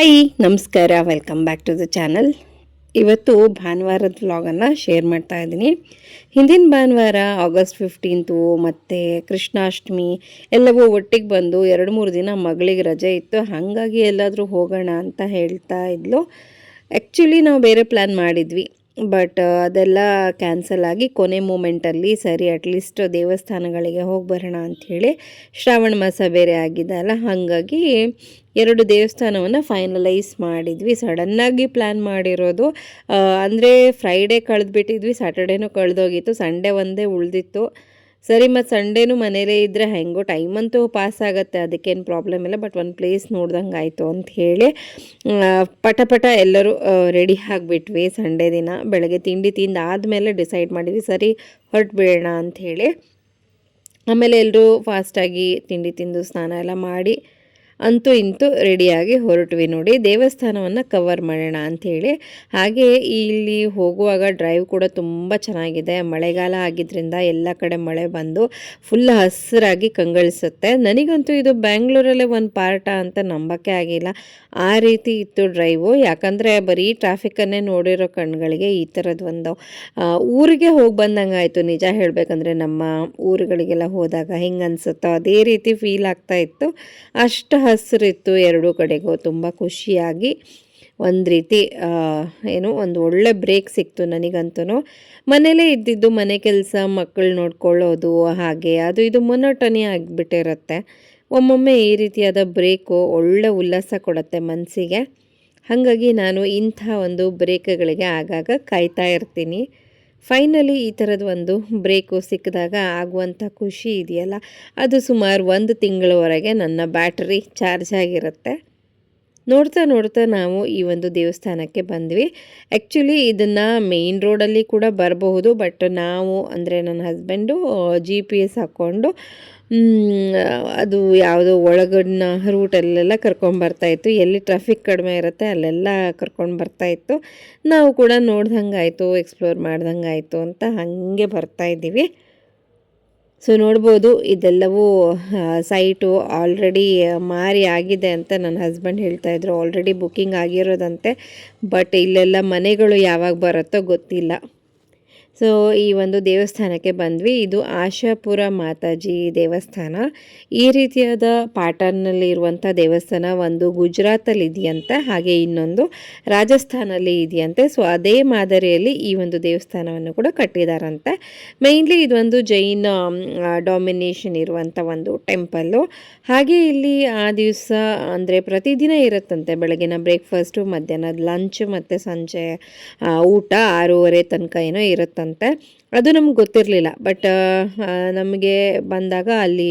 Hi, ನಮಸ್ಕಾರ welcome back to the channel ಇವತ್ತು ಭಾನುವಾರದ ವ್ಲಾಗನ್ನು ಶೇರ್ ಮಾಡ್ತಾ ಇದ್ದೀನಿ. ಹಿಂದಿನ ಭಾನುವಾರ ಆಗಸ್ಟ್ ಫಿಫ್ಟೀನ್ತು ಮತ್ತು ಕೃಷ್ಣಾಷ್ಟಮಿ, ಎಲ್ಲವೂ ಒಟ್ಟಿಗೆ ಬಂದು ಎರಡು ಮೂರು ದಿನ ಮಗಳಿಗೆ ರಜೆ ಇತ್ತು. ಹಾಗಾಗಿ ಎಲ್ಲಾದರೂ ಹೋಗೋಣ ಅಂತ ಹೇಳ್ತಾ ಇದ್ಲು. ಆ್ಯಕ್ಚುಲಿ ನಾವು ಬೇರೆ ಪ್ಲ್ಯಾನ್ ಮಾಡಿದ್ವಿ. ಬಟ್ ಅದೆಲ್ಲ ಕ್ಯಾನ್ಸಲ್ ಆಗಿ ಕೊನೆ ಮೂಮೆಂಟಲ್ಲಿ ಸರಿ ಅಟ್ಲೀಸ್ಟ್ ದೇವಸ್ಥಾನಗಳಿಗೆ ಹೋಗಿ ಬರೋಣ ಅಂಥೇಳಿ ಶ್ರಾವಣ ಮಾಸ ಬೇರೆ ಆಗಿದೆ ಅಲ್ಲ? ಹಾಗಾಗಿ ಎರಡು ದೇವಸ್ಥಾನವನ್ನು ಫೈನಲೈಸ್ ಮಾಡಿದ್ವಿ. ಸಡನ್ನಾಗಿ ಪ್ಲ್ಯಾನ್ ಮಾಡಿರೋದು ಅಂದರೆ ಫ್ರೈಡೇ ಕಳೆದ್ಬಿಟ್ಟಿದ್ವಿ ಸ್ಯಾಟರ್ಡೇನೂ ಕಳೆದೋಗಿತ್ತು ಸಂಡೇ ಒಂದೇ ಉಳಿದಿತ್ತು. ಸರಿ, ಮತ್ತು ಸಂಡೇನು ಮನೇಲೇ ಇದ್ದರೆ ಹೆಂಗೋ ಟೈಮ್ ಅಂತೂ ಪಾಸ್ ಆಗುತ್ತೆ, ಅದಕ್ಕೇನು ಪ್ರಾಬ್ಲಮ್ ಇಲ್ಲ ಬಟ್ ಒಂದು ಪ್ಲೇಸ್ ನೋಡ್ದಂಗೆ ಆಯಿತು ಅಂತ ಹೇಳಿ ಪಟ ಪಟ ಎಲ್ಲರೂ ರೆಡಿ ಆಗಿಬಿಟ್ವಿ ಸಂಡೇ ದಿನ. ಬೆಳಗ್ಗೆ ತಿಂಡಿ ತಿಂದು ಆದಮೇಲೆ ಡಿಸೈಡ್ ಮಾಡಿದ್ವಿ, ಸರಿ, ಹೊರಟು ಬಿಡೋಣ ಅಂಥೇಳಿ ಆಮೇಲೆ ಎಲ್ಲರೂ ಫಾಸ್ಟಾಗಿ ತಿಂಡಿ ತಿಂದು ಸ್ನಾನ ಎಲ್ಲ ಮಾಡಿ ಅಂತೂ ಇಂತೂ ರೆಡಿಯಾಗಿ ಹೊರಟ್ವಿ ನೋಡಿ. ದೇವಸ್ಥಾನವನ್ನು ಕವರ್ ಮಾಡೋಣ ಅಂಥೇಳಿ. ಹಾಗೆ ಇಲ್ಲಿ ಹೋಗುವಾಗ ಡ್ರೈವ್ ಕೂಡ ತುಂಬ ಚೆನ್ನಾಗಿದೆ. ಮಳೆಗಾಲ ಆಗಿದ್ದರಿಂದ ಎಲ್ಲ ಕಡೆ ಮಳೆ ಬಂದು ಫುಲ್ ಹಸಿರಾಗಿ ಕಂಗಳಿಸುತ್ತೆ. ನನಗಂತೂ ಇದು ಬ್ಯಾಂಗ್ಳೂರಲ್ಲೇ ಒಂದು ಪಾರ್ಟ ಅಂತ ನಂಬಕ್ಕೆ ಆಗಿಲ್ಲ. ಆ ರೀತಿ ಇತ್ತು ಡ್ರೈವು ಯಾಕಂದರೆ ಬರೀ ಟ್ರಾಫಿಕ್ಕನ್ನೇ ನೋಡಿರೋ ಕಣ್ಗಳಿಗೆ ಈ ಥರದ್ದು ಒಂದು ಊರಿಗೆ ಹೋಗಿ ಬಂದಂಗೆ ಆಯಿತು. ನಿಜ ಹೇಳಬೇಕಂದ್ರೆ ನಮ್ಮ ಊರುಗಳಿಗೆಲ್ಲ ಹೋದಾಗ ಹೆಂಗೆ ಅನಿಸುತ್ತೋ ಅದೇ ರೀತಿ ಫೀಲ್ ಆಗ್ತಾ ಇತ್ತು. ಅಷ್ಟು ಹಸಿರಿತ್ತು ಎರಡೂ ಕಡೆಗೂ. ತುಂಬ ಖುಷಿಯಾಗಿ ಒಂದು ರೀತಿ ಏನು, ಒಂದು ಒಳ್ಳೆ ಬ್ರೇಕ್ ಸಿಕ್ತು ನನಗಂತೂ ಮನೇಲೇ ಇದ್ದಿದ್ದು ಮನೆ ಕೆಲಸ ಮಕ್ಕಳು ನೋಡ್ಕೊಳ್ಳೋದು, ಹಾಗೆ, ಅದು ಇದು ಮೊನಟನಿ ಆಗಿಬಿಟ್ಟಿರುತ್ತೆ. ಒಮ್ಮೊಮ್ಮೆ ಈ ರೀತಿಯಾದ ಬ್ರೇಕು ಒಳ್ಳೆ ಉಲ್ಲಾಸ ಕೊಡುತ್ತೆ ಮನಸ್ಸಿಗೆ ಹಾಗಾಗಿ ನಾನು ಇಂಥ ಒಂದು ಬ್ರೇಕ್ಗಳಿಗೆ ಆಗಾಗ ಕಾಯ್ತಾ ಇರ್ತೀನಿ. ಫೈನಲಿ ಈ ಥರದ ಒಂದು ಬ್ರೇಕು ಸಿಕ್ಕಿದಾಗ ಆಗುವಂಥ ಖುಷಿ ಇದೆಯಲ್ಲ? ಅದು ಸುಮಾರು ಒಂದು ತಿಂಗಳವರೆಗೆ ನನ್ನ ಬ್ಯಾಟ್ರಿ ಚಾರ್ಜ್ ಆಗಿರುತ್ತೆ. ನೋಡ್ತಾ ನೋಡ್ತಾ ನಾವು ಈ ಒಂದು ದೇವಸ್ಥಾನಕ್ಕೆ ಬಂದ್ವಿ. ಆ್ಯಕ್ಚುಲಿ ಇದನ್ನು ಮೇಯ್ನ್ ರೋಡಲ್ಲಿ ಕೂಡ ಬರಬಹುದು ಬಟ್ ನಾವು ಅಂದರೆ ನನ್ನ ಹಸ್ಬೆಂಡು ಜಿ ಪಿ ಎಸ್ ಹಾಕ್ಕೊಂಡು ಅದು ಯಾವುದೋ ಒಳಗಡಿನ ರೂಟಲ್ಲೆಲ್ಲ ಕರ್ಕೊಂಬರ್ತಾಯಿತ್ತು ಎಲ್ಲಿ ಟ್ರಾಫಿಕ್ ಕಡಿಮೆ ಇರುತ್ತೆ ಅಲ್ಲೆಲ್ಲ ಕರ್ಕೊಂಡು ಬರ್ತಾಯಿತ್ತು ನಾವು ಕೂಡ ನೋಡ್ದಂಗಾಯಿತು ಎಕ್ಸ್ಪ್ಲೋರ್ ಮಾಡ್ದಂಗಾಯಿತು ಅಂತ ಹಾಗೆ ಬರ್ತಾಯಿದ್ದೀವಿ ಸೊ ನೋಡ್ಬೋದು, ಇದೆಲ್ಲವೂ ಸೈಟು ಆಲ್ರೆಡಿ ಮಾರಿ ಆಗಿದೆ ಅಂತ ನನ್ನ ಹಸ್ಬೆಂಡ್ ಹೇಳ್ತಾ ಇದ್ರು. ಆಲ್ರೆಡಿ ಬುಕ್ಕಿಂಗ್ ಆಗಿರೋದಂತೆ ಬಟ್ ಇಲ್ಲೆಲ್ಲ ಮನೆಗಳು ಯಾವಾಗ ಬರುತ್ತೋ ಗೊತ್ತಿಲ್ಲ. ಸೊ, ಈ ಒಂದು ದೇವಸ್ಥಾನಕ್ಕೆ ಬಂದ್ವಿ. ಇದು ಆಶಾಪುರ ಮಾತಾಜಿ ದೇವಸ್ಥಾನ. ಈ ರೀತಿಯಾದ ಪ್ಯಾಟರ್ನಲ್ಲಿ ಇರುವಂಥ ದೇವಸ್ಥಾನ ಒಂದು ಗುಜರಾತಲ್ಲಿ ಇದೆಯಂತೆ, ಹಾಗೆ ಇನ್ನೊಂದು ರಾಜಸ್ಥಾನಲ್ಲಿ ಇದೆಯಂತೆ. ಸೊ, ಅದೇ ಮಾದರಿಯಲ್ಲಿ ಈ ಒಂದು ದೇವಸ್ಥಾನವನ್ನು ಕೂಡ ಕಟ್ಟಿದಾರಂತೆ. ಮೇಯ್ನ್ಲಿ ಇದೊಂದು ಜೈನ ಡಾಮಿನೇಷನ್ ಇರುವಂಥ ಒಂದು ಟೆಂಪಲ್ಲು ಹಾಗೆ ಇಲ್ಲಿ ಆ ದಿವಸ, ಅಂದರೆ ಪ್ರತಿದಿನ ಇರುತ್ತಂತೆ, ಬೆಳಗಿನ ಬ್ರೇಕ್ಫಾಸ್ಟು ಮಧ್ಯಾಹ್ನದ ಲಂಚ್ ಮತ್ತು ಸಂಜೆ ಊಟ ಆರೂವರೆ ತನಕ ಏನೋ ಇರುತ್ತಂತೆ. ಅಂತೆ. ಅದು ನಮ್ಗೆ ಗೊತ್ತಿರಲಿಲ್ಲ. ಬಟ್ ನಮಗೆ ಬಂದಾಗ ಅಲ್ಲಿ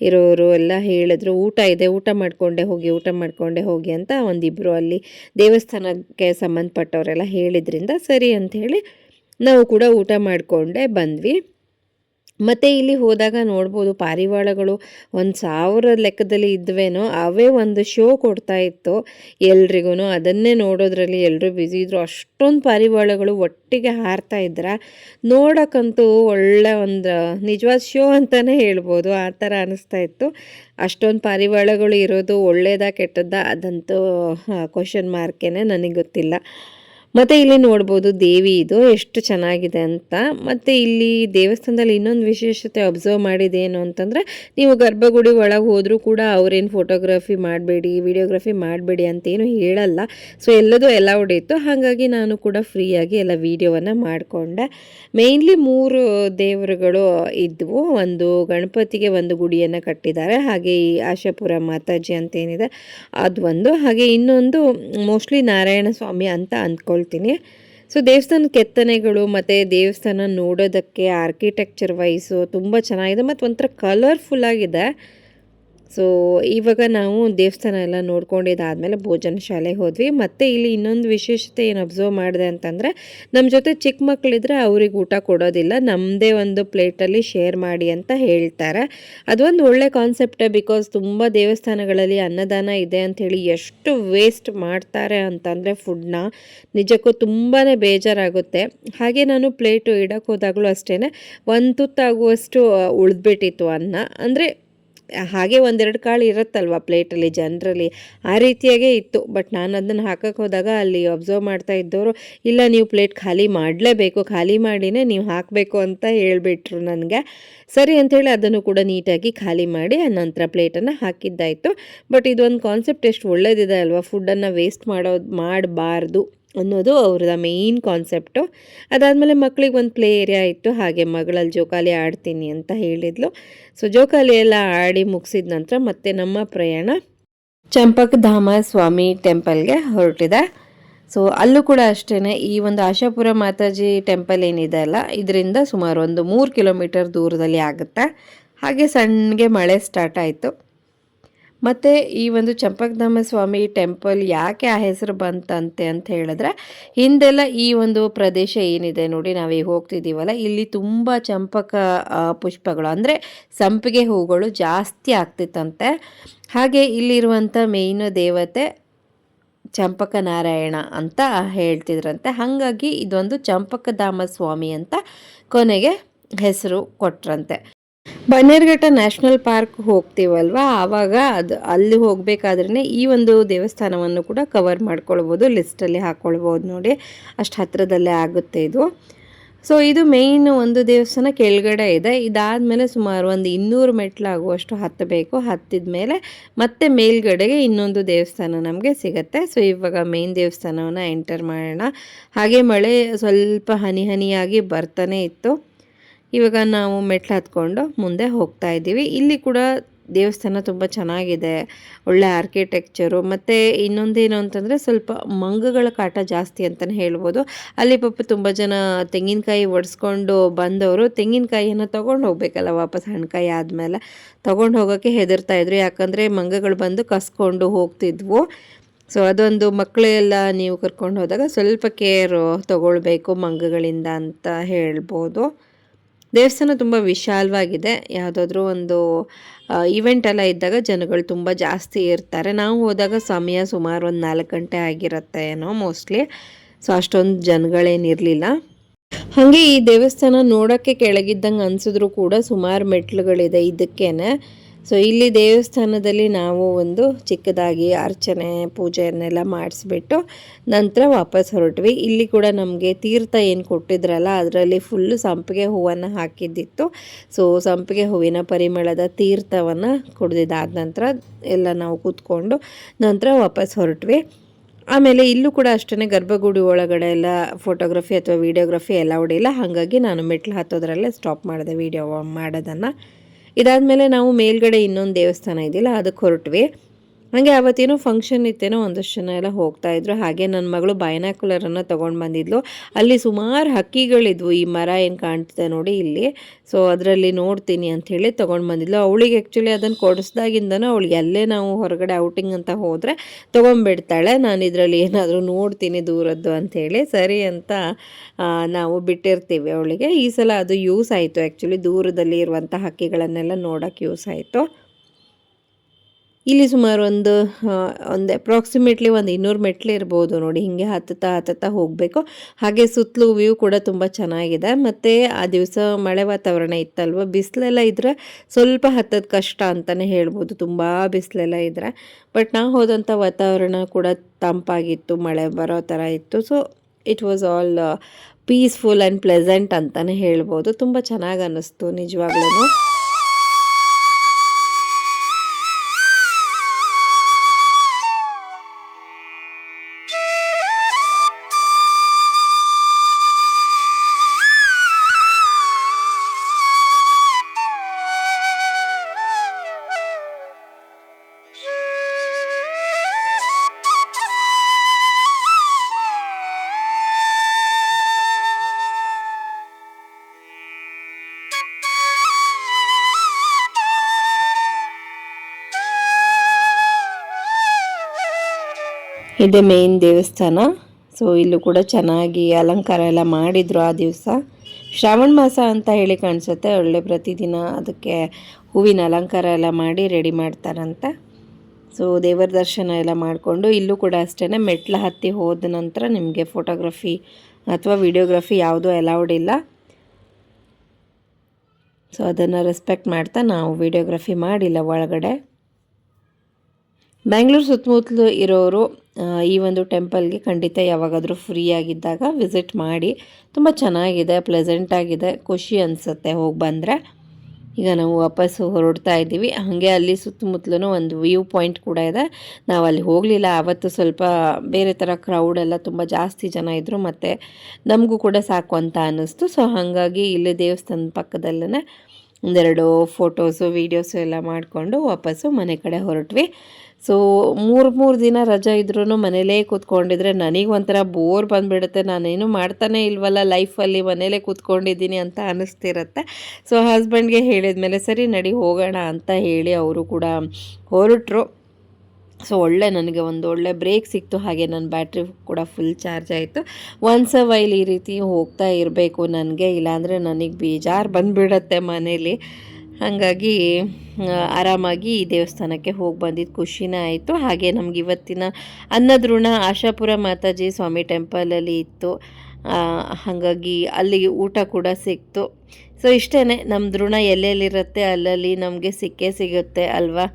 ಇರೋರು ಎಲ್ಲ ಹೇಳಿದ್ರು, ಊಟ ಇದೆ, ಊಟ ಮಾಡಿಕೊಂಡೆ ಹೋಗಿ, ಊಟ ಮಾಡಿಕೊಂಡೆ ಹೋಗಿ ಅಂತ ಒಂದಿಬ್ಬರು ಅಲ್ಲಿ ದೇವಸ್ಥಾನಕ್ಕೆ ಸಂಬಂಧಪಟ್ಟವರೆಲ್ಲ ಹೇಳಿದ್ರಿಂದ ಸರಿ ಅಂಥೇಳಿ ನಾವು ಕೂಡ ಊಟ ಮಾಡಿಕೊಂಡೆ ಬಂದ್ವಿ. ಮತ್ತು ಇಲ್ಲಿ ಹೋದಾಗ ನೋಡ್ಬೋದು ಪಾರಿವಾಳಗಳು ಒಂದು ಸಾವಿರ ಲೆಕ್ಕದಲ್ಲಿ ಇದ್ವೇನೋ ಅವೇ ಒಂದು ಶೋ ಕೊಡ್ತಾ ಇತ್ತು ಎಲ್ರಿಗೂ ಅದನ್ನೇ ನೋಡೋದ್ರಲ್ಲಿ ಎಲ್ಲರೂ ಬ್ಯುಸಿ ಇದ್ರು. ಅಷ್ಟೊಂದು ಪಾರಿವಾಳಗಳು ಒಟ್ಟಿಗೆ ಹಾರ್ತಾ ಇದ್ರ. ನೋಡೋಕ್ಕಂತೂ ಒಳ್ಳೆ ಒಂದು ನಿಜವಾದ ಶೋ ಅಂತಲೇ ಹೇಳ್ಬೋದು. ಆ ಥರ ಅನ್ನಿಸ್ತಾ ಇತ್ತು. ಅಷ್ಟೊಂದು ಪಾರಿವಾಳಗಳು ಇರೋದು ಒಳ್ಳೇದಾ ಕೆಟ್ಟದ್ದಾ? ಅದಂತೂ ಕ್ವಶನ್ ಮಾರ್ಕೇನೆ ನನಗೆ ಗೊತ್ತಿಲ್ಲ. ಮತ್ತು ಇಲ್ಲಿ ನೋಡ್ಬೋದು ದೇವಿ ಇದು, ಎಷ್ಟು ಚೆನ್ನಾಗಿದೆ ಅಂತ. ಮತ್ತು ಇಲ್ಲಿ ದೇವಸ್ಥಾನದಲ್ಲಿ ಇನ್ನೊಂದು ವಿಶೇಷತೆ ಅಬ್ಸರ್ವ್ ಮಾಡಿದೇನು ಅಂತಂದರೆ, ನೀವು ಗರ್ಭಗುಡಿ ಒಳಗೆ ಹೋದರೂ ಕೂಡ ಅವ್ರೇನು ಫೋಟೋಗ್ರಫಿ ಮಾಡಬೇಡಿ ವಿಡಿಯೋಗ್ರಫಿ ಮಾಡಬೇಡಿ ಅಂತೇನು ಹೇಳಲ್ಲ. ಸೊ ಎಲ್ಲದೂ ಅಲೌಡ್ ಇತ್ತು. ಹಾಗಾಗಿ ನಾನು ಕೂಡ ಫ್ರೀಯಾಗಿ ಎಲ್ಲ ವೀಡಿಯೋವನ್ನು ಮಾಡಿಕೊಂಡೆ. ಮೇಯ್ನ್ಲಿ ಮೂರು ದೇವರುಗಳು ಇದ್ವು. ಒಂದು ಗಣಪತಿಗೆ ಒಂದು ಗುಡಿಯನ್ನು ಕಟ್ಟಿದ್ದಾರೆ. ಹಾಗೆ ಈ ಆಶಾಪುರ ಮಾತಾಜಿ ಅಂತೇನಿದೆ ಅದು ಒಂದು. ಹಾಗೆ ಇನ್ನೊಂದು, ಮೋಸ್ಟ್ಲಿ ನಾರಾಯಣ ಸ್ವಾಮಿ ಅಂತ ಅಂದ್ಕೊಳ್ಳಿ. ಹೇಳ್ತೀನಿ ಸೊ ದೇವಸ್ಥಾನ ಕೆತ್ತನೆಗಳು ಮತ್ತು ದೇವಸ್ಥಾನ ನೋಡೋದಕ್ಕೆ ಆರ್ಕಿಟೆಕ್ಚರ್ ವೈಸು ತುಂಬ ಚೆನ್ನಾಗಿದೆ ಮತ್ತು ಒಂಥರ ಕಲರ್ಫುಲ್ಲಾಗಿದೆ ಸೊ ಇವಾಗ ನಾವು ದೇವಸ್ಥಾನ ಎಲ್ಲ ನೋಡ್ಕೊಂಡಿದ್ದಾದಮೇಲೆ ಭೋಜನ ಶಾಲೆಗೆ ಹೋದ್ವಿ. ಮತ್ತು ಇಲ್ಲಿ ಇನ್ನೊಂದು ವಿಶೇಷತೆ ಏನು ಅಬ್ಸರ್ವ್ ಮಾಡಿದೆ ಅಂತಂದರೆ ನಮ್ಮ ಜೊತೆ ಚಿಕ್ಕ ಮಕ್ಕಳಿದ್ರೆ ಅವ್ರಿಗೆ ಊಟ ಕೊಡೋದಿಲ್ಲ. ನಮ್ಮದೇ ಒಂದು ಪ್ಲೇಟಲ್ಲಿ ಶೇರ್ ಮಾಡಿ ಅಂತ ಹೇಳ್ತಾರೆ. ಅದೊಂದು ಒಳ್ಳೆ ಕಾನ್ಸೆಪ್ಟೇ ಬಿಕಾಸ್ ತುಂಬ ದೇವಸ್ಥಾನಗಳಲ್ಲಿ ಅನ್ನದಾನ ಇದೆ ಅಂಥೇಳಿ ಎಷ್ಟು ವೇಸ್ಟ್ ಮಾಡ್ತಾರೆ ಅಂತಂದರೆ ಫುಡ್ನ ನಿಜಕ್ಕೂ ತುಂಬಾ ಬೇಜಾರಾಗುತ್ತೆ. ಹಾಗೆ ನಾನು ಪ್ಲೇಟು ಇಡಕ್ಕೆ ಹೋದಾಗಲೂ ಅಷ್ಟೇ ಒಂದು ತುತ್ತಾಗುವಷ್ಟು ಉಳಿದ್ಬಿಟ್ಟಿತ್ತು ಅನ್ನ. ಅಂದರೆ ಹಾಗೆ ಒಂದೆರಡು ಕಾಳು ಇರುತ್ತಲ್ವ ಪ್ಲೇಟಲ್ಲಿ ಜನರಲ್ಲಿ? ಆ ರೀತಿಯಾಗೇ ಇತ್ತು. ಬಟ್ ನಾನು ಅದನ್ನು ಹಾಕೋಕ್ಕೆ ಹೋದಾಗ ಅಲ್ಲಿ ಅಬ್ಸರ್ವ್ ಮಾಡ್ತಾ ಇದ್ದವರು, ಇಲ್ಲ ನೀವು ಪ್ಲೇಟ್ ಖಾಲಿ ಮಾಡಲೇಬೇಕು, ಖಾಲಿ ಮಾಡಿನೇ ನೀವು ಹಾಕಬೇಕು ಅಂತ ಹೇಳಿಬಿಟ್ರು ನನಗೆ. ಸರಿ ಅಂಥೇಳಿ ಅದನ್ನು ಕೂಡ ನೀಟಾಗಿ ಖಾಲಿ ಮಾಡಿ ಆ ನಂತರ ಪ್ಲೇಟನ್ನು ಹಾಕಿದ್ದಾಯಿತು. ಬಟ್ ಇದೊಂದು ಕಾನ್ಸೆಪ್ಟ್ ಎಷ್ಟು ಒಳ್ಳೇದಿದೆ ಅಲ್ವಾ? ಫುಡ್ಡನ್ನು ವೇಸ್ಟ್ ಮಾಡೋದು, ಮಾಡಬಾರ್ದು. ಅನ್ನೋದು ಅವ್ರದ್ದು ಮೇಯ್ನ್ ಕಾನ್ಸೆಪ್ಟು ಅದಾದಮೇಲೆ ಮಕ್ಕಳಿಗೆ ಒಂದು ಪ್ಲೇ ಏರಿಯಾ ಇತ್ತು, ಹಾಗೆ ಮಗಳಲ್ಲಿ ಜೋಕಾಲಿ ಆಡ್ತೀನಿ ಅಂತ ಹೇಳಿದ್ಲು. ಸೊ ಜೋಕಾಲಿ ಎಲ್ಲ ಆಡಿ ಮುಗಿಸಿದ ನಂತರ ಮತ್ತೆ ನಮ್ಮ ಪ್ರಯಾಣ ಚಂಪಕಧಾಮ ಸ್ವಾಮಿ ಟೆಂಪಲ್ಗೆ ಹೊರಟಿದೆ. ಸೊ ಅಲ್ಲೂ ಕೂಡ ಅಷ್ಟೇ ಈ ಒಂದು ಆಶಾಪುರ ಮಾತಾಜಿ ಟೆಂಪಲ್ ಏನಿದೆ ಅಲ್ಲ, ಇದರಿಂದ ಸುಮಾರು ಒಂದು ಮೂರು ಕಿಲೋಮೀಟರ್ ದೂರದಲ್ಲಿ ಆಗುತ್ತೆ. ಹಾಗೆ ಸಣ್ಣಗೆ ಮಳೆ ಸ್ಟಾರ್ಟ್ ಆಯಿತು. ಮತ್ತು ಈ ಒಂದು ಚಂಪಕಧಾಮ ಸ್ವಾಮಿ ಟೆಂಪಲ್ ಯಾಕೆ ಆ ಹೆಸರು ಬಂತಂತೆ ಅಂತ ಹೇಳಿದ್ರೆ, ಹಿಂದೆಲ್ಲ ಈ ಒಂದು ಪ್ರದೇಶ ಏನಿದೆ ನೋಡಿ, ನಾವೀಗ ಹೋಗ್ತಿದ್ದೀವಲ್ಲ, ಇಲ್ಲಿ ತುಂಬ ಚಂಪಕ ಪುಷ್ಪಗಳು, ಅಂದರೆ ಸಂಪಿಗೆ ಹೂಗಳು ಜಾಸ್ತಿ ಆಗ್ತಿತ್ತಂತೆ. ಹಾಗೆ ಇಲ್ಲಿರುವಂಥ ಮೇಯ್ನ್ ದೇವತೆ ಚಂಪಕ ನಾರಾಯಣ ಅಂತ ಹೇಳ್ತಿದ್ರಂತೆ. ಹಾಗಾಗಿ ಇದೊಂದು ಚಂಪಕಧಾಮ ಸ್ವಾಮಿ ಅಂತ ಕೊನೆಗೆ ಹೆಸರು ಕೊಟ್ರಂತೆ. ಬನ್ನೇರ್ಘಟ್ಟ ನ್ಯಾಷನಲ್ ಪಾರ್ಕ್ ಹೋಗ್ತೀವಲ್ವ? ಆವಾಗ ಅದು ಅಲ್ಲಿ ಹೋಗಬೇಕಾದ್ರೆ ಈ ಒಂದು ದೇವಸ್ಥಾನವನ್ನು ಕೂಡ ಕವರ್ ಮಾಡ್ಕೊಳ್ಬೋದು ಲಿಸ್ಟಲ್ಲಿ ಹಾಕ್ಕೊಳ್ಬೋದು ನೋಡಿ. ಅಷ್ಟು ಹತ್ತಿರದಲ್ಲೇ ಆಗುತ್ತೆ ಇದು. ಸೊ ಇದು ಮೇಯ್ನ್ ಒಂದು ದೇವಸ್ಥಾನ ಕೆಳಗಡೆ ಇದೆ. ಇದಾದಮೇಲೆ ಸುಮಾರು ಒಂದು ಇನ್ನೂರು ಮೆಟ್ಲಾಗುವಷ್ಟು ಹತ್ತಬೇಕು. ಹತ್ತಿದ ಮೇಲೆ ಮತ್ತೆ ಮೇಲ್ಗಡೆಗೆ ಇನ್ನೊಂದು ದೇವಸ್ಥಾನ ನಮಗೆ ಸಿಗುತ್ತೆ. ಸೊ ಇವಾಗ ಮೇಯ್ನ್ ದೇವಸ್ಥಾನವನ್ನು ಎಂಟರ್ ಮಾಡೋಣ. ಹಾಗೆ ಮಳೆ ಸ್ವಲ್ಪ ಹನಿ ಹನಿಯಾಗಿ ಬರ್ತಾನೆ ಇತ್ತು. ಇವಾಗ ನಾವು ಮೆಟ್ಲು ಹತ್ಕೊಂಡು ಮುಂದೆ ಹೋಗ್ತಾ ಇದ್ದೀವಿ. ಇಲ್ಲಿ ಕೂಡ ದೇವಸ್ಥಾನ ತುಂಬ ಚೆನ್ನಾಗಿದೆ. ಒಳ್ಳೆ ಆರ್ಕಿಟೆಕ್ಚರು ಮತ್ತು ಇನ್ನೊಂದೇನು ಅಂತಂದರೆ ಸ್ವಲ್ಪ ಮಂಗಗಳ ಕಾಟ ಜಾಸ್ತಿ ಅಂತಲೇ ಹೇಳ್ಬೋದು. ಅಲ್ಲಿ ಪಾಪ ತುಂಬ ಜನ ತೆಂಗಿನಕಾಯಿ ಒಡೆಸ್ಕೊಂಡು ಬಂದವರು, ತೆಂಗಿನಕಾಯಿಯನ್ನು ತೊಗೊಂಡು ಹೋಗಬೇಕಲ್ಲ ವಾಪಸ್ ಹಣ್ಕಾಯಿ ಆದಮೇಲೆ. ತೊಗೊಂಡು ಹೋಗೋಕ್ಕೆ ಹೆದರ್ತಾ ಇದ್ರು. ಯಾಕಂದರೆ ಮಂಗಗಳು ಬಂದು ಕಸ್ಕೊಂಡು ಹೋಗ್ತಿದ್ವು. ಸೊ ಅದೊಂದು ಮಕ್ಕಳೆಲ್ಲ ನೀವು ಕರ್ಕೊಂಡು ಹೋದಾಗ ಸ್ವಲ್ಪ ಕೇರು ತೊಗೊಳ್ಬೇಕು ಮಂಗಗಳಿಂದ ಅಂತ ಹೇಳ್ಬೋದು. ದೇವಸ್ಥಾನ ತುಂಬ ವಿಶಾಲವಾಗಿದೆ. ಯಾವುದಾದ್ರೂ ಒಂದು ಇವೆಂಟ್ ಎಲ್ಲ ಇದ್ದಾಗ ಜನಗಳು ತುಂಬ ಜಾಸ್ತಿ ಇರ್ತಾರೆ. ನಾವು ಹೋದಾಗ ಸಮಯ ಸುಮಾರು ಒಂದು ನಾಲ್ಕು ಗಂಟೆ ಆಗಿರುತ್ತೆ ಏನೋ ಮೋಸ್ಟ್ಲಿ ಸೊ ಅಷ್ಟೊಂದು ಜನಗಳೇನಿರಲಿಲ್ಲ ಹಾಗೆ ಈ ದೇವಸ್ಥಾನ ನೋಡೋಕ್ಕೆ ಕೆಳಗಿದ್ದಂಗೆ ಅನಿಸಿದ್ರು ಕೂಡ ಸುಮಾರು ಮೆಟ್ಲುಗಳಿದೆ ಇದಕ್ಕೇನೆ. ಸೊ ಇಲ್ಲಿ ದೇವಸ್ಥಾನದಲ್ಲಿ ನಾವು ಒಂದು ಚಿಕ್ಕದಾಗಿ ಅರ್ಚನೆ, ಪೂಜೆಯನ್ನೆಲ್ಲ ಮಾಡಿಸ್ಬಿಟ್ಟು ನಂತರ ವಾಪಸ್ ಹೊರಟ್ವಿ. ಇಲ್ಲಿ ಕೂಡ ನಮಗೆ ತೀರ್ಥ ಏನು ಕೊಟ್ಟಿದ್ರಲ್ಲ, ಅದರಲ್ಲಿ ಫುಲ್ಲು ಸಂಪಿಗೆ ಹೂವನ್ನು ಹಾಕಿದ್ದಿತ್ತು. ಸೊ ಸಂಪಿಗೆ ಹೂವಿನ ಪರಿಮಳದ ತೀರ್ಥವನ್ನು ಕುಡಿದಿದ್ದಾದ ನಂತರ ಎಲ್ಲ ನಾವು ಕೂತ್ಕೊಂಡು ನಂತರ ವಾಪಸ್ ಹೊರಟ್ವಿ. ಆಮೇಲೆ ಇಲ್ಲೂ ಕೂಡ ಅಷ್ಟೇ ಗರ್ಭಗುಡಿ ಒಳಗಡೆ ಎಲ್ಲ ಫೋಟೋಗ್ರಫಿ ಅಥವಾ ವೀಡಿಯೋಗ್ರಫಿ ಎಲ್ಲ ಹೊಡಿಲ್ಲ ಹಾಗಾಗಿ ನಾನು ಮೆಟ್ಲು ಹತ್ತೋದ್ರಲ್ಲೇ ಸ್ಟಾಪ್ ಮಾಡಿದೆ ವೀಡಿಯೋ ಮಾಡೋದನ್ನು. ಇದಾದಮೇಲೆ ನಾವು ಮೇಲ್ಗಡೆ ಇನ್ನೊಂದು ದೇವಸ್ಥಾನ ಇದೆಯಲ್ಲ ಅದಕ್ಕೆ ಹೊರಟ್ವಿ. ಹಾಗೆ ಆವತ್ತೇನೋ ಫಂಕ್ಷನ್ ಇತ್ತೇನೋ ಒಂದಷ್ಟು ಜನ ಎಲ್ಲ ಹೋಗ್ತಾ ಇದ್ರು. ಹಾಗೆ ನನ್ನ ಮಗಳು ಬೈನಾಕ್ಯುಲರನ್ನು ತೊಗೊಂಡು ಬಂದಿದ್ಲು. ಅಲ್ಲಿ ಸುಮಾರು ಹಕ್ಕಿಗಳಿದ್ವು. ಈ ಮರ ಏನು ಕಾಣ್ತಿದೆ ನೋಡಿ ಇಲ್ಲಿ. ಸೊ ಅದರಲ್ಲಿ ನೋಡ್ತೀನಿ ಅಂಥೇಳಿ ತೊಗೊಂಡು ಬಂದಿದ್ಲು. ಅವಳಿಗೆ ಆ್ಯಕ್ಚುಲಿ ಅದನ್ನು ಕೊಡಿಸ್ದಾಗಿಂದನೂ ಅವಳಿಗೆ ಅಲ್ಲೇ ನಾವು ಹೊರಗಡೆ ಔಟಿಂಗ್ ಅಂತ ಹೋದರೆ ತೊಗೊಂಡ್ಬಿಡ್ತಾಳೆ. ನಾನು ಇದರಲ್ಲಿ ಏನಾದರೂ ನೋಡ್ತೀನಿ ದೂರದ್ದು ಅಂಥೇಳಿ ಸರಿ ಅಂತ ನಾವು ಬಿಟ್ಟಿರ್ತೀವಿ ಅವಳಿಗೆ. ಈ ಸಲ ಅದು ಯೂಸ್ ಆಯಿತು. ಆ್ಯಕ್ಚುಲಿ ದೂರದಲ್ಲಿ ಇರುವಂಥ ಹಕ್ಕಿಗಳನ್ನೆಲ್ಲ ನೋಡೋಕ್ಕೆ ಯೂಸ್ ಆಯಿತು. ಇಲ್ಲಿ ಸುಮಾರು ಒಂದು ಒಂದು ಅಪ್ರಾಕ್ಸಿಮೇಟ್ಲಿ ಒಂದು ಇನ್ನೂರು ಮೆಟ್ಲು ಇರ್ಬೋದು ನೋಡಿ, ಹೀಗೆ ಹತ್ತುತ್ತಾ ಹತ್ತುತ್ತಾ ಹೋಗಬೇಕು. ಹಾಗೆ ಸುತ್ತಲೂ ವ್ಯೂ ಕೂಡ ತುಂಬ ಚೆನ್ನಾಗಿದೆ. ಮತ್ತು ಆ ದಿವಸ ಮಳೆ ವಾತಾವರಣ ಇತ್ತಲ್ವ? ಬಿಸಿಲೆಲ್ಲ ಇದ್ದರೆ ಸ್ವಲ್ಪ ಹತ್ತದ ಕಷ್ಟ ಅಂತಲೇ ಹೇಳ್ಬೋದು. ತುಂಬ ಬಿಸಿಲೆಲ್ಲ ಇದ್ದರೆ ಬಟ್ ನಾವು ಹೋದಂಥ ವಾತಾವರಣ ಕೂಡ ತಂಪಾಗಿತ್ತು, ಮಳೆ ಬರೋ ಥರ ಇತ್ತು. So it was all peaceful and pleasant ಅಂತಲೇ ಹೇಳ್ಬೋದು. ತುಂಬ ಚೆನ್ನಾಗಿ ಅನ್ನಿಸ್ತು ನಿಜವಾಗ್ಲೂ ಇದೆ ಮೇನ್ ದೇವಸ್ಥಾನ. ಸೊ ಇಲ್ಲೂ ಕೂಡ ಚೆನ್ನಾಗಿ ಅಲಂಕಾರ ಎಲ್ಲ ಮಾಡಿದ್ರು ಆ ದಿವಸ. ಶ್ರಾವಣ ಮಾಸ ಅಂತ ಹೇಳಿ ಕಾಣಿಸುತ್ತೆ. ಒಳ್ಳೆ ಪ್ರತಿದಿನ ಅದಕ್ಕೆ ಹೂವಿನ ಅಲಂಕಾರ ಎಲ್ಲ ಮಾಡಿ ರೆಡಿ ಮಾಡ್ತಾರಂತೆ. ಸೊ ದೇವರ ದರ್ಶನ ಎಲ್ಲ ಮಾಡಿಕೊಂಡು ಇಲ್ಲೂ ಕೂಡ ಅಷ್ಟೇ ಮೆಟ್ಲು ಹತ್ತಿ ಹೋದ ನಂತರ ನಿಮಗೆ ಫೋಟೋಗ್ರಫಿ ಅಥವಾ ವಿಡಿಯೋಗ್ರಫಿ ಯಾವುದೂ ಅಲೌಡ್ ಇಲ್ಲ. ಸೊ ಅದನ್ನು ರೆಸ್ಪೆಕ್ಟ್ ಮಾಡ್ತಾ ನಾವು ವಿಡಿಯೋಗ್ರಫಿ ಮಾಡಿಲ್ಲ ಒಳಗಡೆ. ಬ್ಯಾಂಗ್ಳೂರು ಸುತ್ತಮುತ್ತಲು ಇರೋರು ಈ ಒಂದು ಟೆಂಪಲ್ಗೆ ಖಂಡಿತ ಯಾವಾಗಾದರೂ ಫ್ರೀ ಆಗಿದ್ದಾಗ ವಿಸಿಟ್ ಮಾಡಿ, ತುಂಬ ಚೆನ್ನಾಗಿದೆ ಪ್ಲೆಸೆಂಟ್ ಆಗಿದೆ, ಖುಷಿ ಅನಿಸುತ್ತೆ ಹೋಗಿ ಬಂದರೆ. ಈಗ ನಾವು ವಾಪಸ್ಸು ಹೊರಡ್ತಾ ಇದ್ದೀವಿ. ಹಾಗೆ ಅಲ್ಲಿ ಸುತ್ತಮುತ್ತಲೂ ಒಂದು ವ್ಯೂ ಪಾಯಿಂಟ್ ಕೂಡ ಇದೆ. ನಾವು ಅಲ್ಲಿ ಹೋಗಲಿಲ್ಲ, ಆವತ್ತು ಸ್ವಲ್ಪ ಬೇರೆ ಥರ ಕ್ರೌಡ್ ಎಲ್ಲ ತುಂಬ ಜಾಸ್ತಿ ಜನ ಇದ್ದರು ಮತ್ತು ನಮಗೂ ಕೂಡ ಸಾಕು ಅಂತ ಅನ್ನಿಸ್ತು ಸೊ ಹಾಗಾಗಿ ಇಲ್ಲಿ ದೇವಸ್ಥಾನದ ಪಕ್ಕದಲ್ಲೇ ಒಂದೆರಡು ಫೋಟೋಸು, ವೀಡಿಯೋಸು ಎಲ್ಲ ಮಾಡಿಕೊಂಡು ವಾಪಸ್ಸು ಮನೆ ಕಡೆ ಹೊರಟ್ವಿ. ಸೊ ಮೂರು ಮೂರು ದಿನ ರಜೆ ಇದ್ರೂ ಮನೇಲೇ ಕೂತ್ಕೊಂಡಿದ್ರೆ ನನಗೆ ಒಂಥರ ಬೋರ್ ಬಂದುಬಿಡುತ್ತೆ. ನಾನೇನು ಮಾಡ್ತಾನೆ ಇಲ್ವಲ್ಲ ಲೈಫಲ್ಲಿ ಮನೇಲೇ ಕೂತ್ಕೊಂಡಿದ್ದೀನಿ ಅಂತ ಅನ್ನಿಸ್ತಿರತ್ತೆ ಸೊ ಹಸ್ಬೆಂಡ್ಗೆ ಹೇಳಿದ್ಮೇಲೆ ಸರಿ ನಡಿ ಹೋಗೋಣ ಅಂತ ಹೇಳಿ ಅವರು ಕೂಡ ಹೊರಟರು. ಸೊ ಒಳ್ಳೆ ನನಗೆ ಒಂದು ಒಳ್ಳೆ ಬ್ರೇಕ್ ಸಿಕ್ತು. ಹಾಗೆ ನನ್ನ ಬ್ಯಾಟ್ರಿ ಕೂಡ ಫುಲ್ ಚಾರ್ಜ್ ಆಯಿತು. ಒನ್ಸ್ ವೈಲ್ ಈ ರೀತಿ ಹೋಗ್ತಾ ಇರಬೇಕು ನನಗೆ. ಇಲ್ಲಾಂದರೆ ನನಗೆ ಬೇಜಾರು ಬಂದುಬಿಡತ್ತೆ ಮನೇಲಿ. ಹಾಗಾಗಿ ಆರಾಮಾಗಿ ಈ ದೇವಸ್ಥಾನಕ್ಕೆ ಹೋಗಿ ಬಂದಿದ್ದು ಖುಷಿನೇ ಆಯಿತು. ಹಾಗೆ ನಮ್ಗೆ ಇವತ್ತಿನ ಅನ್ನದ್ಋಣ ಆಶಾಪುರ ಮಾತಾಜಿ ಸ್ವಾಮಿ ಟೆಂಪಲಲ್ಲಿ ಇತ್ತು. ಹಾಗಾಗಿ ಅಲ್ಲಿಗೆ ಊಟ ಕೂಡ ಸಿಕ್ತು. ಸೊ ಇಷ್ಟೇ ನಮ್ಮ ದೃಣ ಎಲ್ಲೆಲ್ಲಿರುತ್ತೆ ಅಲ್ಲಲ್ಲಿ ನಮಗೆ ಸಿಕ್ಕೇ ಸಿಗುತ್ತೆ ಅಲ್ವಾ?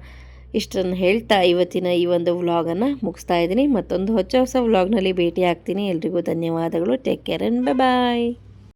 ಇಷ್ಟನ್ನು ಹೇಳ್ತಾ ಇವತ್ತಿನ ಈ ಒಂದು ವ್ಲಾಗನ್ನು ಮುಗಿಸ್ತಾ ಇದ್ದೀನಿ. ಮತ್ತೊಂದು ಹೊಸ ಹೊಸ ವ್ಲಾಗ್ನಲ್ಲಿ ಭೇಟಿ ಆಗ್ತೀನಿ ಎಲ್ರಿಗೂ ಧನ್ಯವಾದಗಳು. Take care and bye